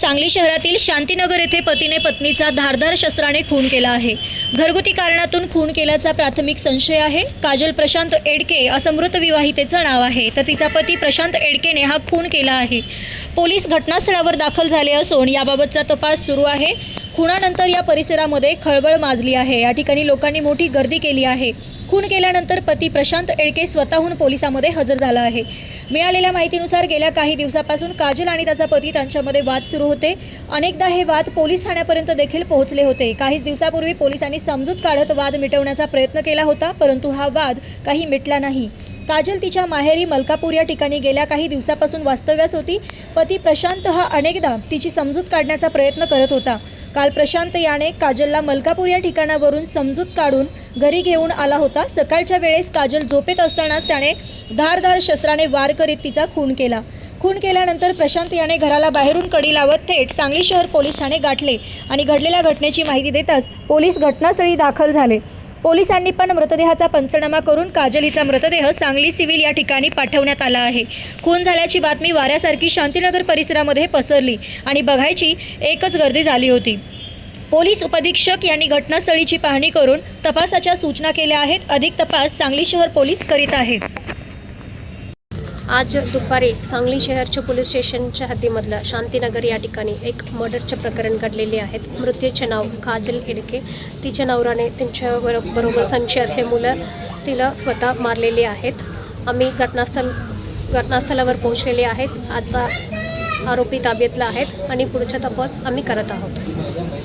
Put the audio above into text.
सांगली शहरातील शांतीनगर येथे पतीने पत्नीचा धारधार शस्त्राने खून केला आहे. घरगुती कारणातून खून केल्याचा प्राथमिक संशय आहे. काजल प्रशांत एडके असं मृत विवाहितेचं नाव आहे. तर तिचा पती प्रशांत एडकेने हा खून केला आहे. पोलीस घटनास्थळावर दाखल झाले असून याबाबतचा तपास सुरू आहे. खुणानंतर या परिसरामध्ये खळबळ माजली आहे. या ठिकाणी लोकांनी मोठी गर्दी केली आहे. खून केल्यानंतर पती प्रशांत एळके स्वतःहून पोलिसामध्ये हजर झाला आहे. मिळालेल्या माहितीनुसार गेल्या काही दिवसापासून काजल आणि त्याचा पती त्यांच्यामध्ये वाद सुरू होते. अनेकदा हे वाद पोलीस ठाण्यापर्यंत देखील पोहोचले होते. काहीच दिवसापूर्वी पोलिसांनी समजूत काढत वाद मिटवण्याचा प्रयत्न केला होता परंतु हा वाद काही मिटला नाही. काजल तिच्या माहेरी मलकापूर या ठिकाणी गेल्या काही दिवसापासून वास्तव्यास होती. पती प्रशांत हा अनेकदा तिची समजूत काढण्याचा प्रयत्न करत होता. काल प्रशांत याने काजलला मलकापूर या ठिकाणावरून समजूत काढून घरी घेऊन आला होता. सकाळच्या वेळेस काजल झोपेत असतानाच त्याने धारधार शस्त्राने वार करीत तिचा खून केला. खून केल्यानंतर प्रशांत याने घराला बाहेरून कडी लावत थेट सांगली शहर पोलीस ठाणे गाठले आणि घडलेल्या घटनेची माहिती देताच पोलीस घटनास्थळी दाखल झाले. पोलिसांनी पण मृतदेहाचा पंचनामा करून काजलीचा मृतदेह सांगली सिव्हिल या ठिकाणी पाठवण्यात आला आहे. खून झाल्याची बातमी वाऱ्यासारखी शांतीनगर परिसरामध्ये पसरली आणि बघायची एकच गर्दी झाली होती. पोलीस उपाधीक्षक यांनी घटनास्थळीची पाहणी करून तपासाच्या सूचना केल्या आहेत. अधिक तपास सांगली शहर पोलीस करीत आहेत. आज दुपारी सांगली शहरच्या पोलीस स्टेशनच्या हद्दीमधलं शांतीनगर या ठिकाणी एक मर्डरचे प्रकरण घडलेले आहेत. मृत्यूचे नाव काजल इडके तिच्या नवराने त्यांच्या बरोबर संशय असे मुलं तिला स्वतः मारलेले आहेत. आम्ही घटनास्थळ घटनास्थळावर पोहोचलेले आहेत. आता आरोपी ताब्यातला आहेत आणि पुढचा तपास आम्ही करत आहोत.